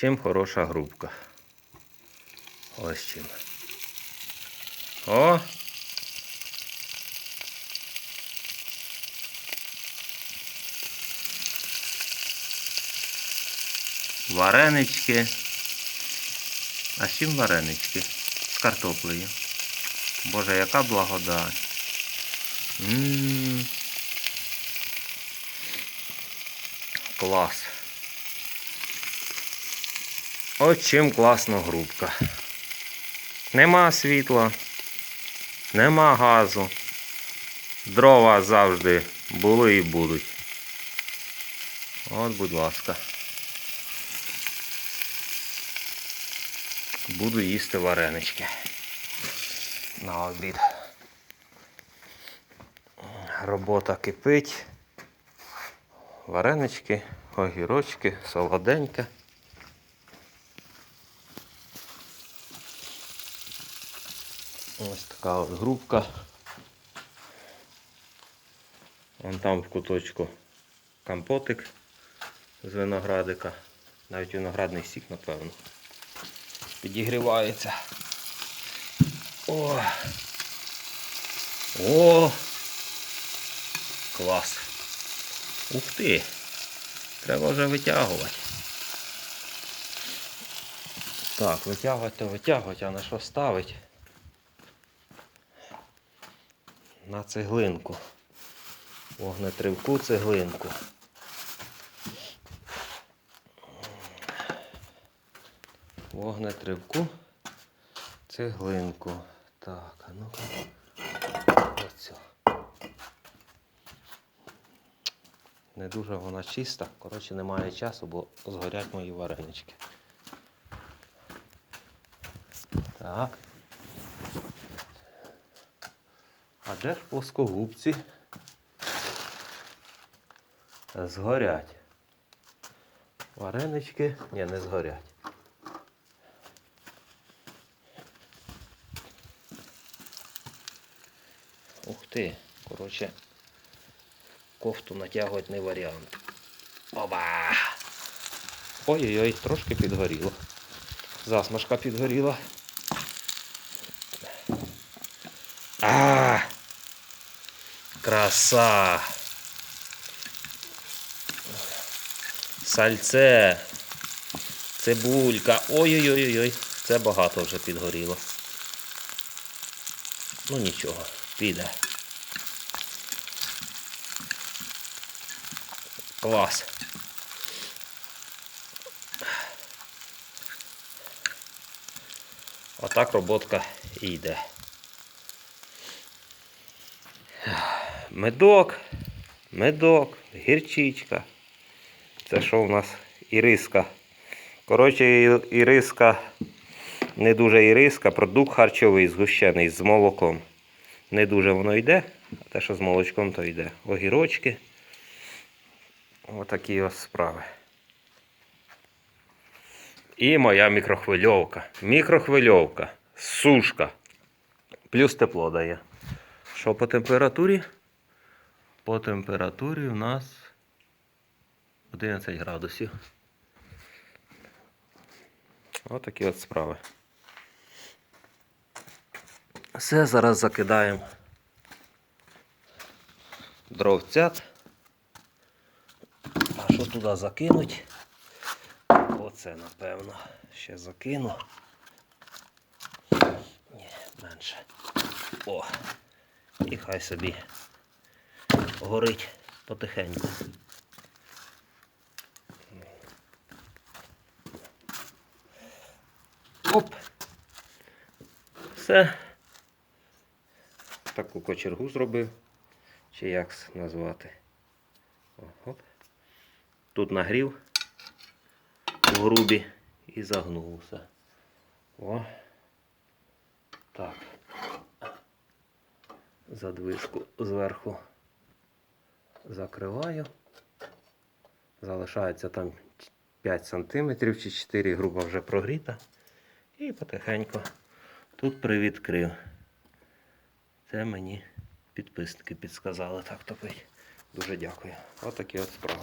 Чим хороша грубка. Ось чим. О! Варенички. А з чим варенички? З картоплею. Боже, яка благодать. М. Клас. От чим класна грубка. Нема світла, нема газу. Дрова завжди були і будуть. От, будь ласка. Буду їсти варенички. На обід. Робота кипить. Варенички, огірочки, солоденьке. Ось така от грубка. Вон там в куточку компотик з виноградика. Навіть виноградний сік, напевно. Підігрівається. О! О! Клас! Ух ти! Треба вже витягувати. Так, витягувати, витягувати, а на що ставить? На цеглинку. Вогнетривку цеглинку. Вогнетривку цеглинку. Так, а ну-ка. Оцю. Не дуже вона чиста. Коротше, немає часу, бо згорять мої варенички. Так. А де ж плоскогубці? Згорять. Варенички, ні, не згорять. Ух ти, коротше, кофту натягувати не варіант. Оба! Ой-ой-ой, трошки підгоріло. Засмажка підгоріла. Краса! Сальце! Цибулька! Ой-ой-ой-ой! Це багато вже підгоріло. Ну нічого, піде. Клас. Отак роботка і йде. Медок, медок, гірчичка. Це що в нас іриска. Коротше, іриска, не дуже іриска, продукт харчовий, згущений з молоком. Не дуже воно йде, а те, що з молочком, то йде. Огірочки. Отакі ось справи. І моя мікрохвильовка. Мікрохвильовка. Сушка. Плюс тепло дає. Що по температурі? По температурі у нас 11 градусів. Отакі от справи. Все, зараз закидаємо дровцят. А що туди закинуть? Оце, напевно, ще закину. Ні, менше. О! І хай собі горить потихеньку. Оп! Все. Таку кочергу зробив. Чи як назвати? Оп. Тут нагрів в грубі і загнув все. О. Так. Задвижку зверху закриваю. Залишається там 5 см чи 4 груба вже прогріта. І потихеньку тут привідкрив. Це мені підписники підсказали так топить. Дуже дякую. Отакі от справи.